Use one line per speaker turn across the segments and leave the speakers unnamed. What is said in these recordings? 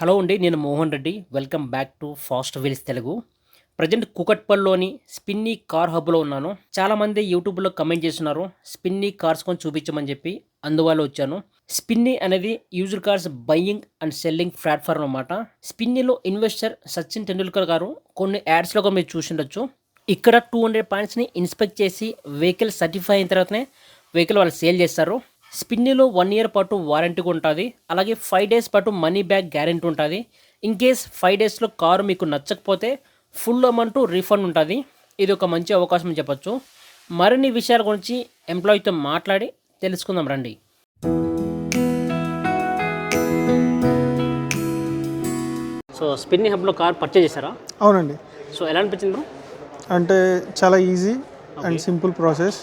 Hello అండి నేను Mohan Reddy. Welcome back to Fast Wheels Telugu. Present కుకట్పల్లిలోని Spinny car హబ్లో ఉన్నాను. చాలామంది యూట్యూబ్లో కమెంట్ చేస్తున్నారు స్పిన్నీ కార్స్ కొని చూపించమని చెప్పి. అందువల్ల వచ్చాను. స్పిన్నీ అనేది user cars buying and selling platform అన్నమాట. స్పిన్నీలో ఇన్వెస్టర్ సచిన్ టెండూల్కర్ గారు కొన్ని యాడ్స్లో కూడా మీరు చూసిండొచ్చు. ఇక్కడ టూ హండ్రెడ్ పాయింట్స్ని ఇన్స్పెక్ట్ చేసి వెహికల్ సర్టిఫై అయిన తర్వాతనే వెహికల్ వాళ్ళు సేల్ చేస్తారు. స్పిన్నీలో వన్ ఇయర్ పాటు వారంటీ ఉంటుంది. అలాగే ఫైవ్ డేస్ పాటు మనీ బ్యాక్ గ్యారెంటీ ఉంటుంది. ఇన్ కేస్ ఫైవ్ డేస్లో కారు మీకు నచ్చకపోతే ఫుల్ అమౌంట్ రీఫండ్ ఉంటుంది. ఇది ఒక మంచి అవకాశం చెప్పొచ్చు. మరిన్ని విషయాల గురించి ఎంప్లాయీతో మాట్లాడి తెలుసుకుందాం రండి. సో స్పిన్ని హబ్లో కార్ పర్చేజ్ చేశారా?
అవునండి.
సో ఎలా అనిపించింది బ్రో?
అంటే చాలా ఈజీ. And simple process.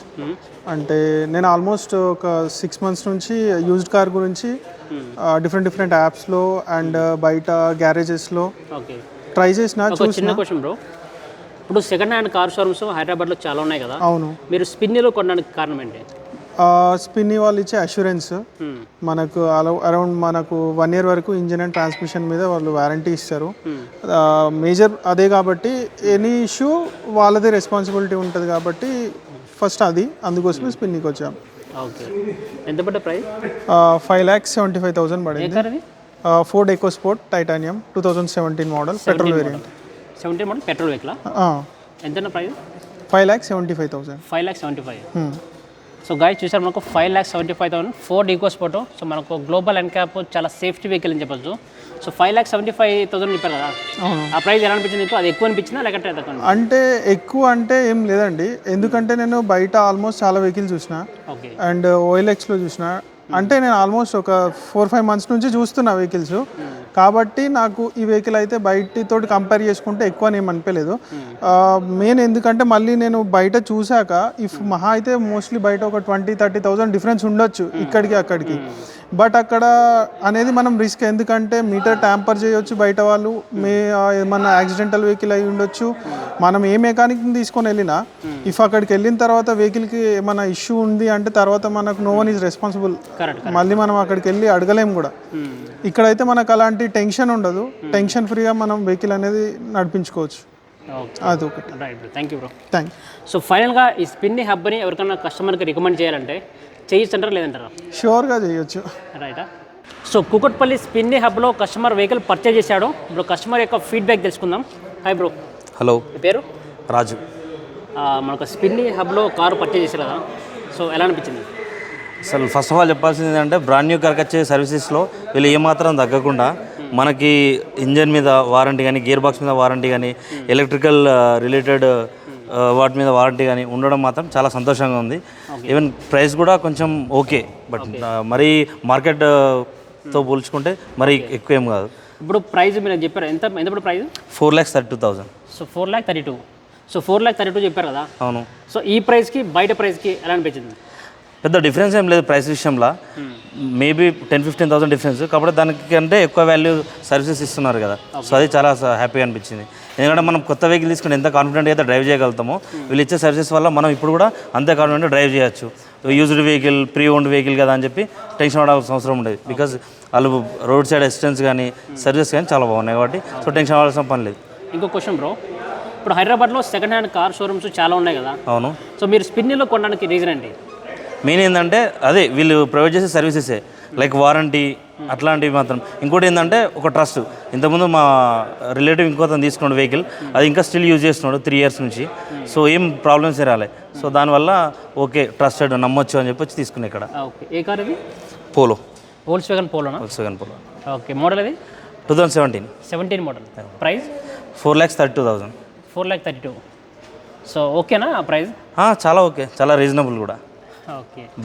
అంటే నేను ఆల్మోస్ట్ ఒక సిక్స్ మంత్స్ నుంచి యూజ్డ్ కార్ గురించి డిఫరెంట్ డిఫరెంట్ యాప్స్లో అండ్ బయట గ్యారేజెస్లో ట్రై చేసిన చూసిన.
క్వశ్చన్ బ్రో ఇప్పుడు సెకండ్ హ్యాండ్ కార్ షోరూమ్స్ హైదరాబాద్లో చాలా ఉన్నాయి కదా.
అవును.
మీరు స్పిన్నీలో కొనడానికి కారణం ఏంటి?
స్పిన్ని వాళ్ళు ఇచ్చే అష్యూరెన్స్
Hmm.
మనకు అరౌండ్ మనకు వన్ ఇయర్ వరకు ఇంజిన్ అండ్ ట్రాన్స్మిషన్ మీద వాళ్ళు వారంటీ ఇస్తారు.
Hmm.
మేజర్ అదే కాబట్టి ఎనీ ఇష్యూ వాళ్ళదే రెస్పాన్సిబిలిటీ ఉంటుంది కాబట్టి ఫస్ట్ అది అందుకోసమే స్పిన్నికి వచ్చాం
ఓకే ఎంత పడ్డ price
five lakhs seventy five thousand పడింది. Ford EcoSport titanium two thousand seventeen model petrol variant
seventeen model petrol vehicle ఎంత price
five lakhs seventy five thousand
five lakh seventy five so guys చూసారు మనకు five lakh seventy five thousand Ford EcoSport మనకు global NCAP చాలా safety vehicle అని చెప్పొచ్చు. So five lakh seventy five thousand చెప్పారు కదా? ఆ ప్రైస్ ఎలా అనిపించింది మీకు అది ఎక్కువ అనిపించిందా లేకంటే అనిపించిందా?
అంటే ఎక్కువ అంటే ఏం లేదండి. ఎందుకంటే నేను బయట ఆల్మోస్ట్ చాలా వెహికల్ చూసిన.
ఓకే
అండ్ ఓఎల్ఎక్స్లో చూసిన. అంటే నేను ఆల్మోస్ట్ ఒక ఫోర్ ఫైవ్ మంత్స్ నుంచి చూస్తున్నా వెహికల్స్ కాబట్టి నాకు ఈ వెహికల్ అయితే బయటితో కంపేర్ చేసుకుంటే ఎక్కువ నేను అనిపించలేదు మెయిన్ ఎందుకంటే మళ్ళీ నేను బయట చూశాక ఇఫ్ మహా అయితే మోస్ట్లీ బయట ఒక ట్వంటీ థర్టీ థౌసండ్ డిఫరెన్స్ ఉండొచ్చు ఇక్కడికి అక్కడికి. బట్ అక్కడ అనేది మనం రిస్క్ ఎందుకంటే మీటర్ ట్యాంపర్ చేయొచ్చు బయట వాళ్ళు. మే ఏమన్నా యాక్సిడెంటల్ వెహికల్ అయి ఉండొచ్చు. మనం ఏ మెకానిక్ని తీసుకొని వెళ్ళినా ఇఫ్ అక్కడికి వెళ్ళిన తర్వాత వెహికల్కి ఏమైనా ఇష్యూ ఉంది అంటే తర్వాత మనకు నో వన్ ఈజ్ రెస్పాన్సిబుల్ మళ్ళీ మనం అక్కడికి వెళ్ళి అడగలేం కూడా. ఇక్కడైతే మనకు అలాంటి టెన్షన్ ఉండదు. టెన్షన్ ఫ్రీగా మనం వెహికల్ అనేది నడిపించుకోవచ్చు.
ఓకే
అది ఒకటి.
Right thank you bro
thank
so ఫైనల్గా ఈ స్పిన్ని హబ్ని ఎవరికైనా కస్టమర్కి రికమెండ్ చేయాలంటే చేయొచ్చంటారా లేదంటారా?
షూర్గా చేయొచ్చు.
రైటా సో కుకట్పల్లి స్పిన్ని హబ్లో కస్టమర్ వెహికల్ పర్చేజ్ చేశాడు. ఇప్పుడు కస్టమర్ యొక్క ఫీడ్బ్యాక్ తెలుసుకుందాం. హాయ్ బ్రో
హలో
మీ పేరు?
రాజు.
ఆ, మనకు స్పిన్ని హబ్లో కారు పర్చేజ్ చేశారు కదా. సో ఎలా అనిపించింది?
అసలు ఫస్ట్ ఆఫ్ ఆల్ చెప్పాల్సింది ఏంటంటే బ్రాండ్ న్యూ కార్కి వచ్చే సర్వీసెస్లో వీళ్ళు ఏమాత్రం తగ్గకుండా మనకి ఇంజన్ మీద వారంటీ కానీ గేర్ బాక్స్ మీద వారంటీ కానీ ఎలక్ట్రికల్ రిలేటెడ్ వాటి మీద వారంటీ కానీ ఉండడం మాత్రం చాలా సంతోషంగా ఉంది. ఈవెన్ ప్రైస్ కూడా కొంచెం ఓకే బట్ మరీ మార్కెట్తో పోల్చుకుంటే మరీ ఎక్కువ ఏం కాదు.
ఇప్పుడు ప్రైస్ మీరు చెప్పారు ఎంత ఎంత ఇప్పుడు price?
Four lakhs thirty two thousand
so four lakh thirty two so four lakh thirty two చెప్పారు కదా?
అవును.
సో ఈ ప్రైస్కి బయట ప్రైస్కి ఎలా అనిపించింది?
పెద్ద డిఫరెన్స్ ఏం లేదు ప్రైస్ విషయంలో. Maybe ten fifteen thousand difference కాబట్టి దానికంటే ఎక్కువ వాల్యూ సర్వీసెస్ ఇస్తున్నారు కదా. సో అది చాలా హ్యాపీగా అనిపించింది. ఎందుకంటే మనం కొత్త వెహికల్ తీసుకుని ఎంత కాన్ఫిడెంట్గా అయితే డ్రైవ్ చేయగలుగుతామో వీళ్ళు ఇచ్చే సర్వీసెస్ వల్ల మనం ఇప్పుడు కూడా అంతే కాన్ఫిడెంట్గా డ్రైవ్ చేయొచ్చు. Used vehicle pre owned vehicle కదా అని చెప్పి టెన్షన్ పడాల్సిన అవసరం ఉండేది. బికాజ్ వాళ్ళు రోడ్ సైడ్ అసిస్టెన్స్ కానీ సర్వీసెస్ కానీ చాలా బాగున్నాయి కాబట్టి సో టెన్షన్ పడాల్సిన పని లేదు.
ఇంకో క్వశ్చన్ బ్రో ఇప్పుడు హైదరాబాద్లో సెకండ్ హ్యాండ్ కార్ షోరూమ్స్ చాలా ఉన్నాయి కదా.
అవును.
సో మీరు స్పిన్నిలో కొనడానికి రీజన్ ఏంటి?
మెయిన్ ఏంటంటే అదే వీళ్ళు ప్రొవైడ్ చేసే సర్వీసెసే లైక్ వారంటీ అట్లాంటివి మాత్రం. ఇంకోటి ఏంటంటే ఒక ట్రస్ట్. ఇంతకుముందు మా రిలేటివ్ ఇంకోతను తీసుకున్నాడు వెహికల్. అది ఇంకా స్టిల్ యూజ్ చేస్తున్నాడు త్రీ ఇయర్స్ నుంచి. సో ఏం ప్రాబ్లమ్స్ రాలే. సో దానివల్ల ఓకే ట్రస్టెడ్ నమ్మొచ్చు అని చెప్పి తీసుకున్నాయి ఇక్కడ.
ఓకే. ఏ కార్ ఇది
పోలో.
హోల్స్ వేగన్ పోలోనా
సెకండ్ పోలో
ఓకే. మోడల్ అది?
Two thousand seventeen.
Seventeen model. Price?
Four lakhs thirty two thousand
four lakh thirty two. So ఓకేనా ప్రైస్?
చాలా ఓకే. చాలా రీజనబుల్ కూడా.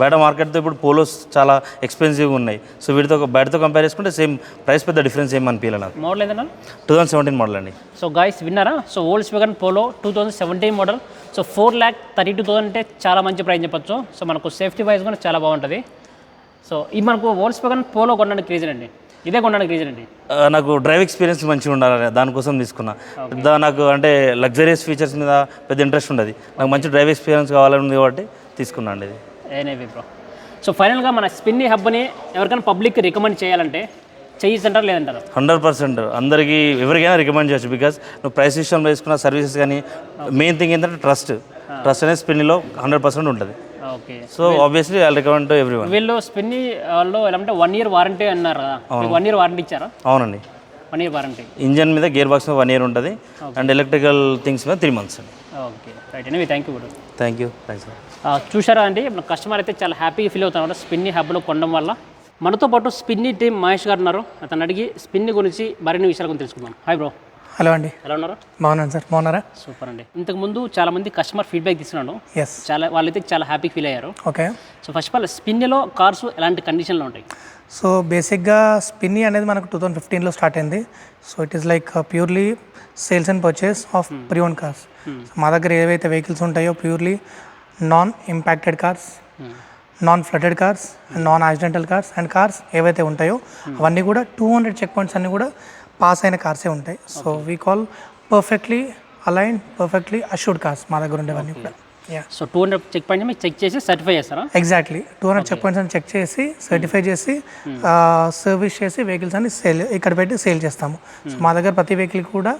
బయట మార్కెట్తో ఇప్పుడు పోలోస్ చాలా ఎక్స్పెన్సివ్గా ఉన్నాయి. సో వీటితో బయటతో కంపేర్ చేసుకుంటే సేమ్ ప్రైస్ పెద్ద డిఫరెన్స్ ఏం అనిపించలే నాకు.
మోడల్ ఏదన్నా?
టూ థౌజండ్ సెవెంటీన్ మోడల్ అండి.
సో గాయస్ విన్నారా? So Volkswagen Polo two thousand seventeen model so four lakh thirty two thousand అంటే చాలా మంచి ప్రైస్ చెప్పొచ్చు. సో మనకు సేఫ్టీ వైజ్ కూడా చాలా బాగుంటుంది. సో ఇది మనకు ఓల్డ్స్ వేగన్ పోలో కొనడానికి రీజన్ అండి. ఇదే కొనడానికి రీజన్ అండి.
నాకు డ్రైవ్ ఎక్స్పీరియన్స్ మంచిగా ఉండాలని దానికోసం తీసుకున్నా. పెద్ద నాకు అంటే లగ్జరియస్ ఫీచర్స్ మీద పెద్ద ఇంట్రెస్ట్ ఉండదు. నాకు మంచి డ్రైవ్ ఎక్స్పీరియన్స్ కావాలని ఉంది కాబట్టి తీసుకున్నా అండి ఇది.
ఏనేవి బ్రో సో ఫైనల్గా మన స్పిన్ని హబ్ని ఎవరికైనా పబ్లిక్ రికమెండ్ చేయాలంటే చేయొచ్చు అంటారా లేదంటారా?
Hundred percent. అందరికీ ఎవరికైనా రికమెండ్ చేయొచ్చు బికాస్ నువ్వు ప్రైస్ విషయంలో వేసుకున్న సర్వీసెస్ కానీ మెయిన్ థింగ్ ఏంటంటే ట్రస్ట్ ట్రస్ట్ అనేది స్పిన్లో హండ్రెడ్ పర్సెంట్ ఉంటుంది.
Okay
so obviously I recommend to everyone
వీళ్ళు స్పిన్ని వాళ్ళు ఎలా అంటే వన్ ఇయర్ వారంటీ అన్నారు? కదా వన్ ఇయర్ వారంటీ ఇచ్చారా?
అవునండి.
వన్ ఇయర్ వారంటీ
ఇంజన్ మీద గేర్ బాక్స్ మీద వన్ ఇయర్ ఉంటుంది. అండ్ ఎలక్ట్రికల్ థింగ్స్ మీద త్రీ మంత్స్ అండి
ఓకే రైట్ అండి thank you
thank you thanks
చూసారా అండి? మన కస్టమర్ అయితే చాలా హ్యాపీగా ఫీల్ అవుతున్నారు స్పిన్ని హబ్లో కొనడం వల్ల. మనతో పాటు స్పిన్ని టీం మహేష్ గారు ఉన్నారు. అతను అడిగి స్పిన్ని గురించి మరిన్ని విషయాల గురించి తెలుసుకుందాం. హాయ్ బ్రో
హలో అండి.
ఎలా ఉన్నారు?
బాగున్నాను సార్. బాగున్నారా?
సూపర్ అండి. ఇంతకుముందు చాలా మంది కస్టమర్ ఫీడ్బ్యాక్ తీసుకున్నాను.
ఎస్
చాలా వాళ్ళైతే చాలా హ్యాపీ ఫీల్ అయ్యారు.
Okay
so first of all స్పిన్లో cars ఎలాంటి కండిషన్లో ఉంటాయి?
సో బేసిక్గా స్పిన్ని అనేది మనకు టూ థౌజండ్ ఫిఫ్టీన్లో స్టార్ట్ అయింది. So it is like purely sales and purchase of pre-owned cars మా దగ్గర ఏవైతే వెహికల్స్ ఉంటాయో purely non impacted cars non flooded cars non accidental cars and cars ఏవైతే ఉంటాయో అవన్నీ కూడా టూ హండ్రెడ్ చెక్ పాయింట్స్ అన్నీ కూడా పాస్ అయిన కార్సే ఉంటాయి. So we call perfectly align perfectly assured cars మా దగ్గర ఉండేవన్నీ కూడా. Yeah
so two hundred check point మీకు చెక్ చేసి సర్టిఫై చేస్తారా?
Exactly two hundred check points అని చెక్ చేసి సర్టిఫై చేసి సర్వీస్ చేసి వెహికల్స్ అని సేల్ ఇక్కడ పెట్టి సేల్ చేస్తాము. సో మా దగ్గర ప్రతి వెహికల్ కూడా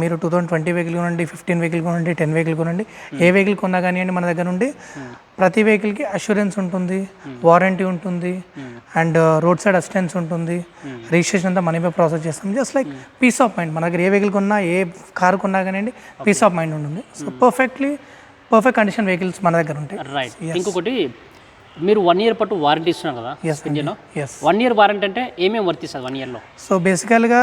మీరు టూ థౌసండ్ ట్వంటీ వెహికల్ కొనండి ఫిఫ్టీన్ వెహికల్ కొనండి టెన్ వెహికల్ కొనండి ఏ వెహికల్ కొన్నా కానివ్వండి మన దగ్గర నుండి ప్రతి వెహికల్కి అష్యూరెన్స్ ఉంటుంది వారంటీ ఉంటుంది అండ్ రోడ్ సైడ్ అసిస్టెన్స్ ఉంటుంది రిజిస్ట్రేషన్ అంతా మనమే ప్రాసెస్ చేస్తాం. Just like peace of mind మన దగ్గర ఏ వెహికల్ కొన్నా ఏ కార్ కొన్నా కానివ్వండి పీస్ ఆఫ్ మైండ్ ఉంటుంది. So perfectly perfect condition vehicles మన దగ్గర ఉంటాయి.
రైట్ ఇంకొకటి మీరు వన్ ఇయర్ పాటు వారంటీ ఇస్తున్నారు కదా వన్ ఇయర్ వారంటీ అంటే ఏమేమి వర్తిస్తుంది వన్ ఇయర్లో
సో బేసికల్గా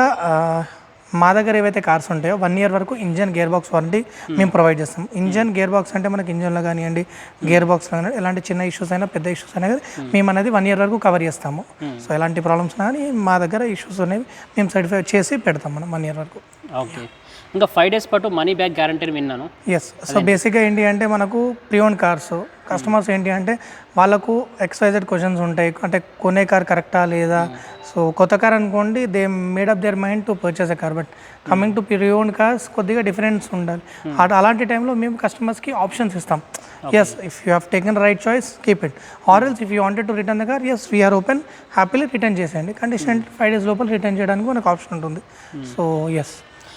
మా దగ్గర ఏవైతే కార్స్ ఉంటాయో వన్ ఇయర్ వరకు ఇంజన్ గేర్ బాక్స్ వారంటీ మేము ప్రొవైడ్ చేస్తాం. ఇంజన్ గేర్ బాక్స్ అంటే మనకి ఇంజన్లో కానివ్వండి గేర్ బాక్స్లో కానీ ఎలాంటి చిన్న ఇష్యూస్ అయినా పెద్ద ఇష్యూస్ అయినా కానీ మేము అనేది వన్ ఇయర్ వరకు కవర్ చేస్తాము. సో ఎలాంటి ప్రాబ్లమ్స్ కానీ మా దగ్గర ఇష్యూస్ అనేవి మేము సర్టిఫై చేసి పెడతాం మనం వన్ ఇయర్ వరకు.
ఓకే ఇంకా ఫైవ్ డేస్ పాటు మనీ బ్యాక్ గ్యారంటీ విన్నాను.
ఎస్ సో బేసిక్గా ఏంటి అంటే మనకు ప్రియోన్ కార్స్ కస్టమర్స్ ఏంటి అంటే వాళ్ళకు ఎక్స్వైజెడ్ క్వశ్చన్స్ ఉంటాయి. అంటే కొనే కార్ కరెక్టా లేదా? సో కొత్త కార్ అనుకోండి they made up their mind to purchase a car but coming to pre owned cars కొద్దిగా డిఫరెన్స్ ఉండాలి. అటు అలాంటి టైంలో మేము కస్టమర్స్కి ఆప్షన్స్ ఇస్తాం. Yes if you have taken right choice keep it or else if you wanted to return the car yes we're open happily return చేసేయండి. Condition five days లోపల రిటర్న్ చేయడానికి మనకు ఆప్షన్ ఉంటుంది. సో ఎస్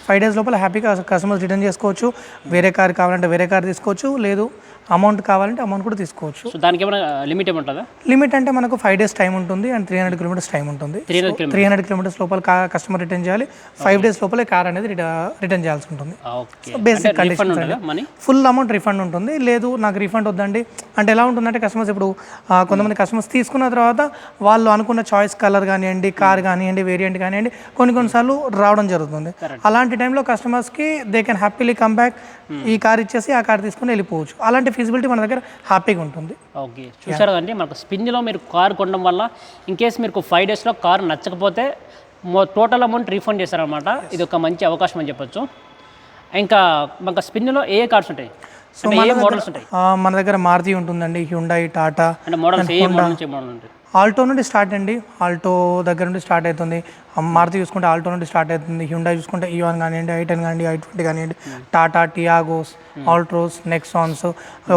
ఫైవ్ డేస్ లోపల హ్యాపీగా customers return చేసుకోవచ్చు. వేరే car కావాలంటే వేరే కార్ తీసుకోవచ్చు. లేదు అమౌంట్ కావాలంటే అమౌంట్ కూడా తీసుకోవచ్చు.
సో దానికి ఏమైనా లిమిట్ ఏముంటుందా
లిమిట్ అంటే మనకు ఫైవ్ డేస్ టైం ఉంటుంది and three hundred kilometres time ఉంటుంది.
త్రీ హండ్రెడ్
కిలోమీటర్స్ లోపల కస్టమర్ రిటర్న్ చేయాలి. ఫైవ్ డేస్ లోపలే కార్ అనేది రిటర్న్ చేయాల్సి ఉంటుంది. Basic condition full amount refund ఉంటుంది లేదు నాకు రిఫండ్ వద్దండి. అంటే ఎలా ఉంటుందంటే కస్టమర్స్ ఇప్పుడు కొంతమంది కస్టమర్స్ తీసుకున్న తర్వాత వాళ్ళు అనుకున్న చాయిస్ కలర్ కానివ్వండి కార్ కానివ్వండి వేరియంట్ కానివ్వండి కొన్ని కొన్నిసార్లు రావడం జరుగుతుంది. అలాంటి టైంలో కస్టమర్స్కి they can happily come back ఈ కార్ ఇచ్చేసి ఆ కార్ తీసుకుని వెళ్ళిపోవచ్చు. అలాంటి ఫీజిబిలిటీ మన దగ్గర హ్యాపీగా ఉంటుంది.
ఓకే చూసారు కదండి మనకు స్పిన్లో మీరు కార్ కొనడం వల్ల ఇన్ కేస్ మీకు ఫైవ్ డేస్లో కార్ నచ్చకపోతే టోటల్ అమౌంట్ రీఫండ్ చేస్తారనమాట ఇది ఒక మంచి అవకాశం అని చెప్పొచ్చు. ఇంకా మనకు స్పిన్లో ఏ కార్స్ ఉంటాయి? అంటే ఏ మోడల్స్ ఉంటాయి?
ఆ, మన దగ్గర మారుతి ఉంటుందండి హ్యుండాయి టాటా
అంటే మోడల్స్ ఏ మోడల్ నుంచి ఏ మోడల్ ఉంటాయి?
ఆల్టో నుండి స్టార్ట్ అండి. ఆల్టో దగ్గర నుండి స్టార్ట్ అవుతుంది. మారుతి చూసుకుంటే ఆల్టో నుండి స్టార్ట్ అవుతుంది. హ్యుండా చూసుకుంటే ఈవన్ కానివ్వండి ఐ టెన్ కానివ్వండి ఐ ట్వంటీ కానివ్వండి టాటా టియాగోస్ ఆల్ట్రోస్ నెక్సాన్స్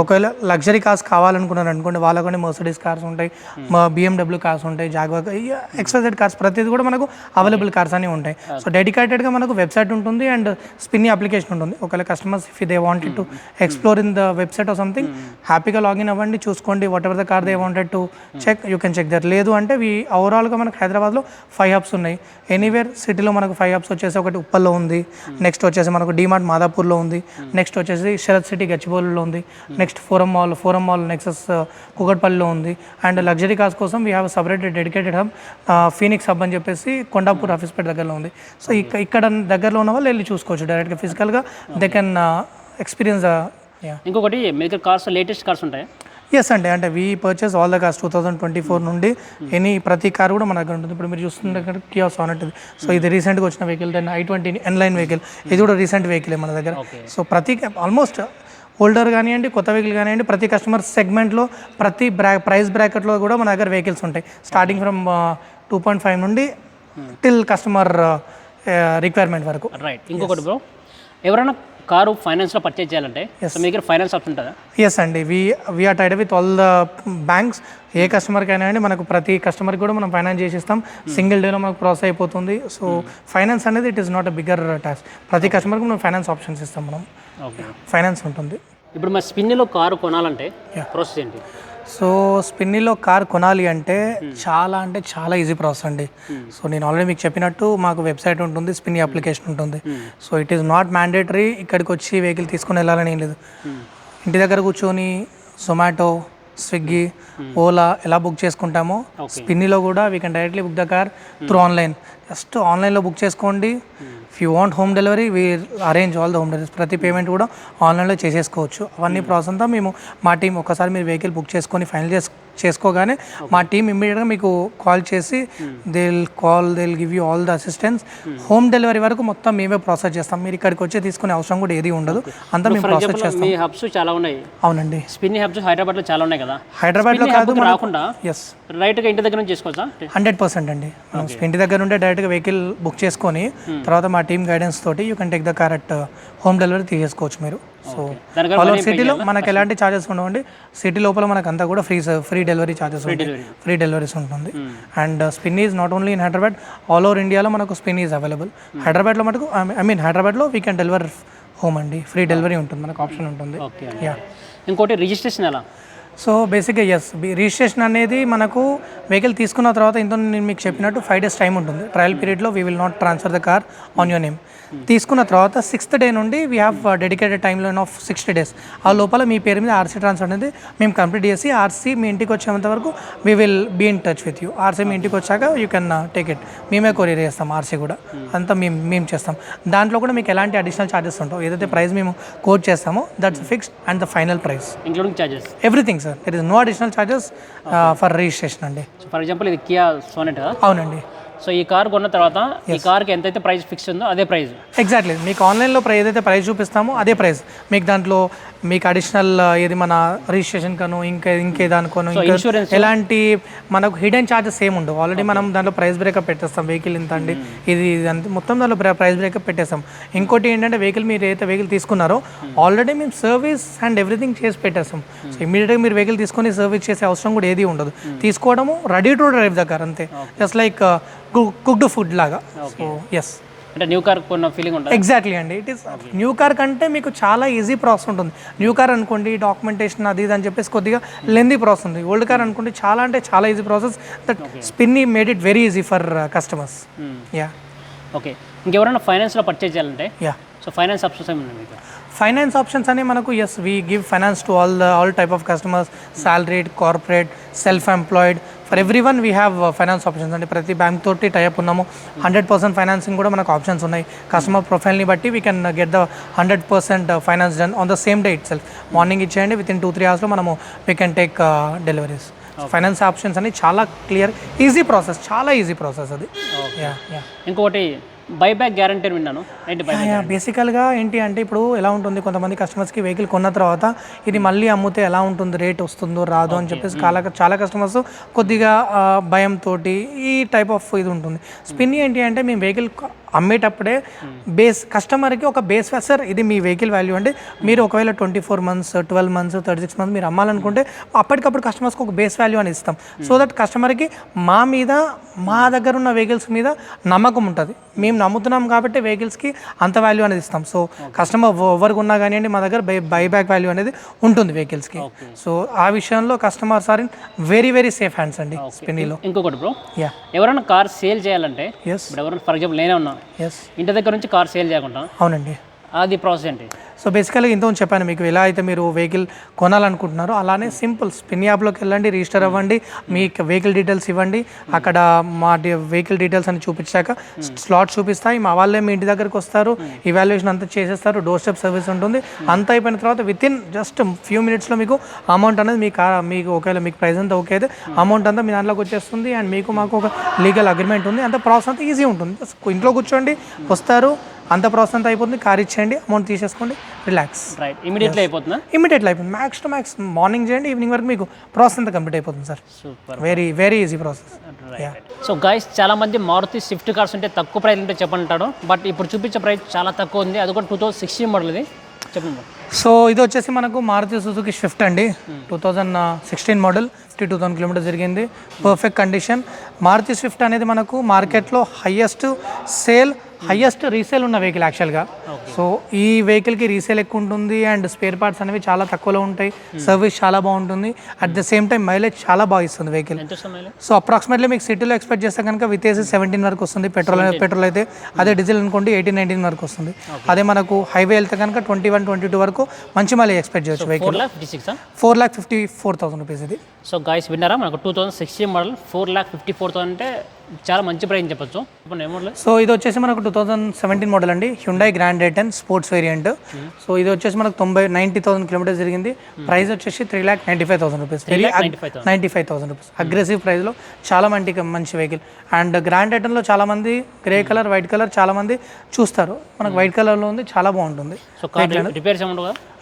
ఒకవేళ లగ్జరీ కార్స్ కావాలనుకున్నారు అనుకోండి వాళ్ళకంటే మర్సిడీస్ కార్స్ ఉంటాయి బిఎండబ్ల్యూ కార్స్ ఉంటాయి జాగ్వర్ ఎక్స్వైజెడ్ కార్స్ ప్రతిదీ కూడా మనకు అవైలబుల్ కార్స్ అన్ని ఉంటాయి. సో డెడికేటెడ్గా మనకు వెబ్సైట్ ఉంటుంది అండ్ స్పిన్ని అప్లికేషన్ ఉంటుంది. ఒకవేళ customers if they wanted to explore in the website or something హ్యాపీగా లాగిన్ అవ్వండి చూసుకోండి whatever the car they wanted to check you can check there లేదు అంటే వి ఓవరాల్గా మనకు హైదరాబాద్లో ఫైవ్ హబ్స్ ఉన్నాయి. ఎనీవేర్ సిటీలో మనకు ఫైవ్ హబ్స్ వచ్చేసి ఒకటి ఉప్పల్లో ఉంది. నెక్స్ట్ వచ్చేసి మనకు డిమార్ట్ మాదాపూర్లో ఉంది. నెక్స్ట్ వచ్చేసి శరత్ సిటీ గచ్చిబౌలిలో ఉంది. Next Forum Mall Forum Mall Nexus కుగట్పల్లిలో ఉంది. అండ్ లగ్జరీ కార్స్ కోసం we have separate dedicated hub Phoenix hub అని చెప్పేసి కొండాపూర్ ఆఫీస్పేట దగ్గరలో ఉంది. సో ఇక్కడ ఇక్కడ దగ్గరలో ఉన్న వాళ్ళు వెళ్ళి చూసుకోవచ్చు. డైరెక్ట్గా ఫిజికల్గా దే కెన్ ఎక్స్పీరియన్స్
ఇంకొకటి మీ దగ్గర కార్స్ లేటెస్ట్ కార్స్ ఉంటాయి?
ఎస్ అండి అంటే we purchase all the cars two thousand twenty four నుండి ఎనీ ప్రతి కార్ కూడా మన దగ్గర ఉంటుంది. ఇప్పుడు మీరు చూస్తున్న కియా సానెట్ ఇది సో ఇది రీసెంట్గా వచ్చిన vehicle then i twenty N Line vehicle ఇది కూడా రీసెంట్ వెహికల్ మన దగ్గర. సో ప్రతి ఆల్మోస్ట్ ఓల్డర్ కానివ్వండి కొత్త వెహికల్ కానివ్వండి ప్రతి కస్టమర్ సెగ్మెంట్లో ప్రతి బ్రా ప్రైస్ బ్రాకెట్లో కూడా మన దగ్గర వెహికల్స్ ఉంటాయి. Starting from two point five నుండి టిల్ కస్టమర్ రిక్వైర్మెంట్ వరకు.
రైట్ ఇంకొకటి బ్రో ఎవరైనా కారు ఫైనాన్స్లో పర్చేజ్ చేయాలంటే? సో మీ దగ్గర ఫైనాన్స్ ఆప్షన్ ఉంటుందా?
ఎస్ అండి. We we're tied with all the banks ఏ కస్టమర్కి అయినా అండి మనకు ప్రతి కస్టమర్కి కూడా మనం ఫైనాన్స్ చేసిస్తాం. సింగిల్ డేలో మనకు ప్రాసెస్ అయిపోతుంది. సో ఫైనాన్స్ అనేది it is not a bigger task ప్రతి కస్టమర్కి మనం ఫైనాన్స్ ఆప్షన్స్ ఇస్తాం మనం.
ఓకే
ఫైనాన్స్ ఉంటుంది.
ఇప్పుడు మా స్పిన్లో కారు కొనాలంటే ప్రాసెస్ ఏంటి?
సో స్పిన్నీలో కార్ కొనాలి అంటే చాలా అంటే చాలా ఈజీ ప్రాసెస్ అండి. సో నేను ఆల్రెడీ మీకు చెప్పినట్టు మాకు వెబ్సైట్ ఉంటుంది స్పిన్ని అప్లికేషన్ ఉంటుంది. So it is not mandatory ఇక్కడికి వచ్చి వెహికల్ తీసుకొని వెళ్ళాలని ఏం లేదు. ఇంటి దగ్గర కూర్చొని జొమాటో స్విగ్గీ ఓలా ఎలా బుక్ చేసుకుంటామో స్పిన్నీలో కూడా we can directly book the car through online just ఆన్లైన్లో బుక్ చేసుకోండి. If you want home delivery we arrange all the home delivery ప్రతి పేమెంట్ కూడా ఆన్లైన్లో చేసేసుకోవచ్చు. అవన్నీ ప్రాసెస్ అంతా మేము మా టీం ఒకసారి మీరు వెహికల్ బుక్ చేసుకొని ఫైనల్ చేసు చేసుకోగానే మా టీం ఇమ్మీడియట్గా మీకు కాల్ చేసి they call they give you all the assistance home delivery వరకు మొత్తం మేమే ప్రాసెస్ చేస్తాం. మీరు ఇక్కడికి వచ్చి తీసుకునే అవసరం కూడా ఏది ఉండదు. అంతా మేము ప్రాసెస్ చేస్తాం.
మీ హబ్స్ చాలా ఉన్నాయి.
అవునండి.
స్పిన్ని హబ్స్ హైదరాబాద్లో చాలా ఉన్నాయి కదా.
హైదరాబాద్లో కాదు
రాకుండా
ఎస్
రైట్గా ఇంటి దగ్గర నుంచి చేసుకోవచ్చా?
హండ్రెడ్ పర్సెంట్ అండి. ఇంటి దగ్గర ఉంటే డైరెక్ట్గా వెహికల్ బుక్ చేసుకొని తర్వాత మా టీమ్ గైడెన్స్ తోటి you can take the car at home delivery తీసేసుకోవచ్చు మీరు. సో
దానికి
ఆల్ ఓవర్ సిటీలో మనకి ఎలాంటి ఛార్జెస్ ఉండవండి. సిటీ లోపల మనకు అంతా కూడా ఫ్రీ ఫ్రీ డెలివరీ ఛార్జెస్ ఉంటాయి. ఫ్రీ డెలివరీస్ ఉంటుంది. And Spinny is not only in Hyderabad all over ఇండియాలో మనకు స్పిన్ ఈజ్ అవైలబుల్ హైదరాబాద్లో మనకు ఐ మీన్ హైదరాబాద్లో వీ కెన్ డెలివర్ హోమ్ అండి. ఫ్రీ డెలివరీ ఉంటుంది. మనకు ఆప్షన్ ఉంటుంది. యా
ఇంకోటి రిజిస్ట్రేషన్ ఎలా?
సో బేసిక్గా ఎస్ రిజిస్ట్రేషన్ అనేది మనకు వెహికల్ తీసుకున్న తర్వాత ఇంత నేను మీకు చెప్పినట్టు ఫైవ్ డేస్ టైం ఉంటుంది. ట్రయల్ పీరియడ్లో we will not transfer the car on your name తీసుకున్న తర్వాత సిక్స్త్ డే నుండి we have dedicated timeline of sixty days ఆ లోపల మీ పేరు మీద ఆర్సీ ట్రాన్స్ఫర్ అనేది మేము కంప్లీట్ చేసి ఆర్సీ మీ ఇంటికి వచ్చేంత వరకు we will be in touch with you RC మీ ఇంటికి వచ్చాక యూ కెన్ టేక్ ఇట్ మేమే కొరియర్ చేస్తాం ఆర్సీ కూడా. అంతా మేము మేము చేస్తాం. దాంట్లో కూడా మీకు ఎలాంటి అడిషనల్ ఛార్జెస్ ఉంటావు ఏదైతే ప్రైస్ మేము కోట్ చేస్తామో that's fixed and the final price everything sir. There is no additional charges for registration అండి.
ఫర్ ఎగ్జాంపుల్ ఇది కియా సోనెట్ కదా?
అవునండి.
సో ఈ కార్ కొన్న తర్వాత ఈ కార్కి ఎంతైతే ప్రైస్ ఫిక్స్ ఉందో అదే ప్రైస్
ఎగ్జాక్ట్లీ మీకు ఆన్లైన్లో ఏదైతే ప్రైస్ చూపిస్తామో అదే ప్రైస్ మీకు దాంట్లో మీకు అడిషనల్ ఏది మన రిజిస్ట్రేషన్ కను ఇంకా ఇంకే దానికోను ఇంకా? ఎలాంటి మనకు హిడెన్ ఛార్జెస్ ఏమి ఉండవు. ఆల్రెడీ మనం దాంట్లో ప్రైస్ బ్రేకప్ పెట్టేస్తాం వెహికల్ ఇంత అండి. ఇది ఇది అంత మొత్తం దాంట్లో ప్రైస్ బ్రేకప్ పెట్టేస్తాం. ఇంకోటి ఏంటంటే వెహికల్ మీరు ఏదైతే వెహికల్ తీసుకున్నారో ఆల్రెడీ మేము సర్వీస్ అండ్ ఎవ్రీథింగ్ చేసి పెట్టేస్తాం. సో ఇమీడియట్గా మీరు వెహికల్ తీసుకొని సర్వీస్ చేసే అవసరం కూడా ఏది ఉండదు. తీసుకోవడము రెడీ టు డ్రైవ్ దగ్గర అంతే. జస్ట్ లైక్ కుక్డ్ ఫుడ్ లాగా. సో ఎస్
అంటే న్యూ కార్ కొన్న ఫీలింగ్ ఉంటుంది?
ఎగ్జాక్ట్లీ అండి. ఇట్ ఈస్ న్యూ కార్ కంటే మీకు చాలా ఈజీ ప్రాసెస్ ఉంటుంది. న్యూ కార్ అనుకోండి డాక్యుమెంటేషన్ అది ఇది అని చెప్పేసి కొద్దిగా లెందీ ప్రాసెస్ ఉంది ఓల్డ్ కార్ అనుకోండి చాలా అంటే చాలా easy process that Spinny made it very easy for customers yeah
okay ఇంకెవరైనా ఫైనాన్స్లో పర్చేజ్ చేయాలంటే?
యా
సో ఫైనాన్స్ ఆప్షన్స్ ఏమి మీకు?
ఫైనాన్స్ ఆప్షన్స్ అనే మనకు yes we give finance to all the all type of customers salaried corporate self employed for everyone we have finance options అంటే ప్రతి bank తోటి టైప్ ఉన్నాము. హండ్రెడ్ పర్సెంట్ ఫైనాన్సింగ్ కూడా మనకు ఆప్షన్స్ ఉన్నాయి. కస్టమర్ ప్రొఫైల్ని బట్టి we can get the hundred percent finance done on the same day itself morning ఇచ్చేయండి విత్ ఇన్ టూ త్రీ అవర్స్లో మనము we can take deliveries finance options అని చాలా క్లియర్ ఈజీ ప్రాసెస్ చాలా ఈజీ ప్రాసెస్ అది. యా యా
ఇంకొకటి buyback guarantee విన్నాను. ఏంటి
బేసికల్గా ఏంటి అంటే ఇప్పుడు ఎలా ఉంటుంది? కొంతమంది కస్టమర్స్కి వెహికల్ కొన్న తర్వాత ఇది మళ్ళీ అమ్మితే ఎలా ఉంటుంది? రేట్ వస్తుందో రాదో అని చెప్పేసి చాలా చాలా కస్టమర్స్ కొద్దిగా భయంతో ఈ టైప్ ఆఫ్ ఇది ఉంటుంది. స్పిన్ ఏంటి అంటే మేము వెహికల్ అమ్మేటప్పుడే బేస్ కస్టమర్కి ఒక బేస్ సార్ ఇది మీ వెహికల్ వాల్యూ అంటే మీరు ఒకవేళ twenty four months twelve months thirty six months మీరు అమ్మాలనుకుంటే అప్పటికప్పుడు కస్టమర్స్కి ఒక బేస్ వాల్యూ అని ఇస్తాం. సో దట్ కస్టమర్కి మా మీద మా దగ్గర ఉన్న వెహికల్స్ మీద నమ్మకం ఉంటుంది. మేము నమ్ముతున్నాం కాబట్టి వెహికల్స్కి అంత వాల్యూ అనేది ఇస్తాం. సో కస్టమర్ ఎవరికి ఉన్నా కానివ్వండి మా దగ్గర బై బై బ్యాక్ వాల్యూ అనేది ఉంటుంది వెహికల్స్కి. సో ఆ విషయంలో customers are in very very safe hands అండి స్పిన్నీలో.
ఇంకొకటి బ్రో.
యా
ఎవరైనా కార్ సేల్ చేయాలంటే
ఎస్
ఎవరైనా ఫర్ ఎగ్జాంపుల్ నేనే ఉన్నా. ఇంటి దగ్గర నుంచి కార్ సేల్ చేయకుండా
అవునండి.
అది ప్రాసెస్ ఏంటి?
సో బేసికల్గా ఇంత చెప్పాను మీకు ఎలా అయితే మీరు వెహికల్ కొనాలనుకుంటున్నారో అలానే సింపుల్ స్పిన్ యాప్లోకి వెళ్ళండి రిజిస్టర్ అవ్వండి మీ వెహికల్ డీటెయిల్స్ ఇవ్వండి. అక్కడ మా వెహికల్ డీటెయిల్స్ అని చూపించాక స్లాట్ చూపిస్తాయి. మా వాళ్ళే మీ ఇంటి దగ్గరకు వస్తారు ఇవాల్యుయేషన్ అంతా చేసేస్తారు డోర్ స్టెప్ సర్వీస్ ఉంటుంది. అంతా అయిపోయిన తర్వాత విత్ ఇన్ జస్ట్ ఫ్యూ మినిట్స్లో మీకు అమౌంట్ అనేది మీ మీకు ఒకవేళ మీకు ప్రైస్ అంతా ఓకే అయితే అమౌంట్ అంతా మీ దాంట్లోకి వచ్చేస్తుంది. అండ్ మీకు మాకు ఒక లీగల్ అగ్రిమెంట్ ఉంది. అంత ప్రాసెస్ అంతా ఈజీ ఉంటుంది. ఇంట్లో కూర్చోండి వస్తారు అంత ప్రాసెస్ అంతా అయిపోతుంది. కార్ ఇచ్చేయండి అమౌంట్ తీసేసుకోండి రిలాక్స్.
రైట్ ఇమీడియట్లీ అయిపోతుందా?
ఇమీడియట్లీ అయిపోతుంది. మ్యాక్స్ టు మ్యాక్స్ మార్నింగ్ చేయండి ఈవినింగ్ వరకు మీకు ప్రాసెస్ అంతా కంప్లీట్ అయిపోతుంది sir.
Super
very very easy process
so guys చాలా మంది మారుతి స్విఫ్ట్ కార్స్ అంటే తక్కువ ప్రైస్ ఉంటే చెప్పంటాడు బట్ ఇప్పుడు చూపించే ప్రైస్ చాలా తక్కువ ఉంది. అది కూడా టూ థౌసండ్ సిక్స్టీన్ మోడల్ ఇది. చెప్పండి.
సో ఇది వచ్చేసి మనకు మారుతి సుజుకి స్విఫ్ట్ అండి. Two thousand sixteen model fifty two thousand kilometres జరిగింది. పర్ఫెక్ట్ కండిషన్ మారుతి స్విఫ్ట్ అనేది మనకు మార్కెట్లో హయ్యెస్ట్ సేల్ హయ్యెస్ట్ రీసేల్ ఉన్న వెహికల్ యాక్చువల్గా సో ఈ వెహికల్కి రీసేల్ ఎక్కువ ఉంటుంది అండ్ స్పేర్ పార్ట్స్ అనేవి చాలా తక్కువలో ఉంటాయి. సర్వీస్ చాలా బాగుంటుంది. At the same time mileage చాలా బాగా ఇస్తుంది వెహికల్ సో అప్రాక్సిమేట్లీ మీకు సిటీలో ఎక్స్పెక్ట్ చేస్తే కనుక విత్ ఏసీ సెవెంటీన్ వరకు వస్తుంది. పెట్రోల్ పెట్రోల్ అయితే అదే డీజిల్ అనుకోండి ఎయిటీన్ నైన్టీన్ వరకు వస్తుంది. అదే మనకు హైవే వెళ్తే కనుక ట్వంటీ వన్ ట్వంటీ టూ వరకు మంచి మైలేజ్ ఎక్స్పెక్ట్ చేయొచ్చు vehicle
four lakh fifty
four thousand rupees ఇది.
సో గాయస్ విన్నారా? మనకు two thousand sixteen model four lakh fifty four thousand అంటే చాలా మంచి ప్రైస్ చెప్పొచ్చు.
సో ఇది వచ్చేసి మనకు టూ థౌసండ్ సెవెంటీన్ మోడల్ అండి. Hyundai Grand ten sports variant so ఇది వచ్చేసి మనకు తొంభై నైంటీ థౌసండ్ కిలోమీటర్స్ జరిగింది. ప్రైస్ వచ్చేసి three lakh ninety five thousand rupees ninety five thousand rupees aggressive ప్రైస్లో చాలా మంచి మంచి వెహికల్ అండ్ గ్రాండ్ టెన్లో చాలా మంది గ్రే కలర్ వైట్ కలర్ చాలా మంది చూస్తారు. మనకు వైట్ కలర్లో ఉంది చాలా బాగుంటుంది.
సో రిపేర్స్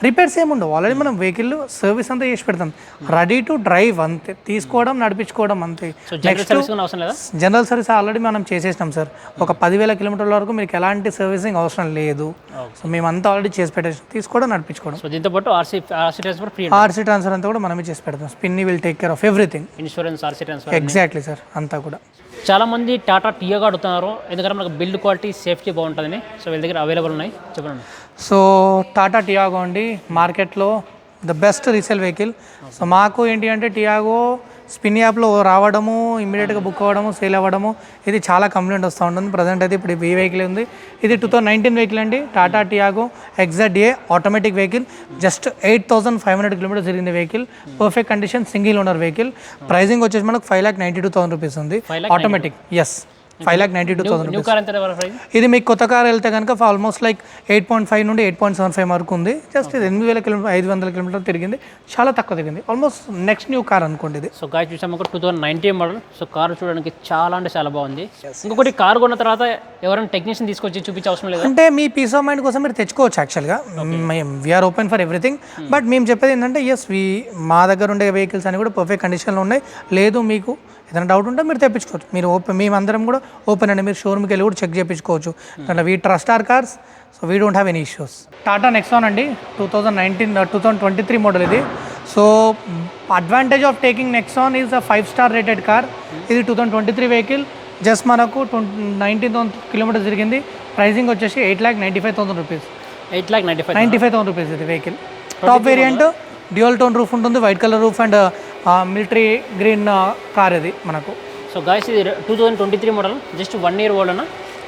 రిపేర్స్ ఏముండవు ఆల్రెడీ మనం వెహికల్ సర్వీస్ అంతా చేసి పెడతాం. రెడీ టు డ్రైవ్ అంతే. తీసుకోవడం నడిపించుకోవడం అంతే.
సో జనరల్ సర్వీస్ కూడా అవసరం లేదా?
జనరల్ సర్వీస్ ఆల్రెడీ మనం చేసేసినాం సార్ ఒక పదివేల కిలోమీటర్ల వరకు మీకు ఎలాంటి సర్వీసింగ్ అవసరం లేదు. సో మేమంతా ఆల్రెడీ చేసి పెట్టేసాం తీసుకోవడం నడిపించుకోవడం.
సో దీంతో పాటు RC RC transfer free
RC transfer అంతా కూడా మనమే చేసి పెడతాం. Spinny will take care of everything
insurance RC transfer
exactly sir అంతా కూడా.
చాలా మంది టాటా టియోగా అడుగుతున్నారు. ఎందుకంటే మనకు బిల్డ్ క్వాలిటీ సేఫ్టీ బాగుంటుందని. సో వీళ్ళ దగ్గర అవైలబుల్ ఉన్నాయి. చెప్పండి.
సో టాటా టియాగో అండి మార్కెట్లో the best resale vehicle. So మాకు ఏంటి అంటే టియాగో స్పిన్ యాప్లో రావడము ఇమ్మీడియట్గా బుక్ అవ్వడము సేల్ అవ్వడము ఇది చాలా కంప్లైంట్ వస్తూ ఉంటుంది. ప్రజెంట్ అయితే ఇప్పుడు ఈ వెహికల్ ఉంది. ఇది టూ థౌసండ్ నైన్టీన్ వెహికల్ అండి. Tata Tiago exact A automatic vehicle. Just eight thousand five hundred kilometres జరిగింది vehicle. Perfect condition single owner vehicle. Pricing వచ్చేసి మనకు five lakh ninety two thousand rupees ఉంది. Automatic yes five lakh ninety two thousand
car
ఇది మీకు కొత్త car వెళ్తే కనుక almost like eight point five నుండి ఎయిట్ పాయింట్ సెవెన్ ఫైవ్ వరకు ఉంది. జస్ట్ ఇది ఎనిమిది వేల కిలోమీటర్ ఐదు వందల కిలోమీటర్ తిరిగింది. చాలా తక్కువ తిరిగింది. ఆల్మోస్ట్ నెక్స్ట్ న్యూ కార్ అనుకోండి ఇది.
సో గాయ చూసాము ఒక two thousand nineteen model so car చూడడానికి చాలా అంటే చాలా బాగుంది. ఇంకొకటి కార్ కొన్న తర్వాత ఎవరైనా టెక్నీషియన్ తీసుకొచ్చి చూపించే అవసరం లేదు?
అంటే మీ పీస్ ఆఫ్ మైండ్ కోసం మీరు తెచ్చుకోవచ్చు యాక్చువల్గా we're open for everything but మేము చెప్పేది ఏంటంటే ఎస్ వీ మా దగ్గర ఉండే వెహికల్స్ అన్ని కూడా పర్ఫెక్ట్ కండిషన్లో ఉన్నాయి. లేదు మీకు ఏదైనా డౌట్ ఉంటే మీరు తెప్పించుకోవచ్చు. మీరు ఓపెన్ మేమందరం కూడా ఓపెన్ అండి. మీరు షోరూమ్కి వెళ్ళి కూడా చెక్ చేయించుకోవచ్చు. అంటే we trust our cars so we don't have any issues Tata Nexon అండి. Two thousand nineteen two thousand twenty three model ఇది. So advantage of taking Nexon is a five star rated car ఇది two thousand twenty three vehicle just మనకు twenty nineteen thousand kilometres తిరిగింది. Pricing వచ్చేసి eight lakh ninety five thousand rupees
eight lakh ninety five
ninety five thousand rupees ఇది vehicle top variant dual tone roof ఉంటుంది. White colour roof and military green car ఇది మనకు.
So guys ఇది two thousand twenty three model just one year old అన్న.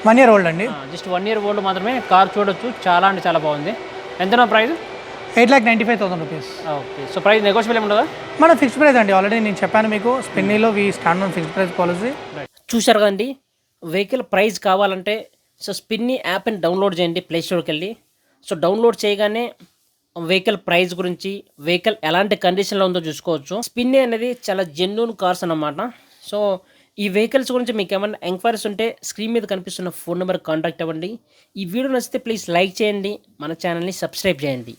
One year old అండి.
Just one year old మాత్రమే car చూడొచ్చు చాలా అంటే చాలా బాగుంది. ఎంతనా price?
Eight lakh ninety five thousand rupees
okay. So price negotiable ఉంటుందా
మన ఫిక్స్డ్ ప్రైస్ అండి. ఆల్రెడీ నేను చెప్పాను మీకు స్పిన్నీలో we stand on fixed price policy
చూశారు కదండి వెహికల్ ప్రైస్ కావాలంటే సో స్పిన్ని యాప్ని డౌన్లోడ్ చేయండి ప్లే స్టోర్కి వెళ్ళి. సో డౌన్లోడ్ చేయగానే వెహికల్ ప్రైస్ గురించి వెహికల్ ఎలాంటి కండిషన్లో ఉందో చూసుకోవచ్చు. స్పిన్ని అనేది చాలా జెన్యున్ కార్స్ అన్నమాట. సో ఈ వెహికల్స్ గురించి మీకు ఏమైనా ఎంక్వైరీస్ ఉంటే స్క్రీన్ మీద కనిపిస్తున్న ఫోన్ నెంబర్ కాంటాక్ట్ అవ్వండి. ఈ వీడియో నచ్చితే ప్లీజ్ లైక్ చేయండి. మన ఛానల్ని సబ్స్క్రైబ్ చేయండి.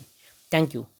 Thank you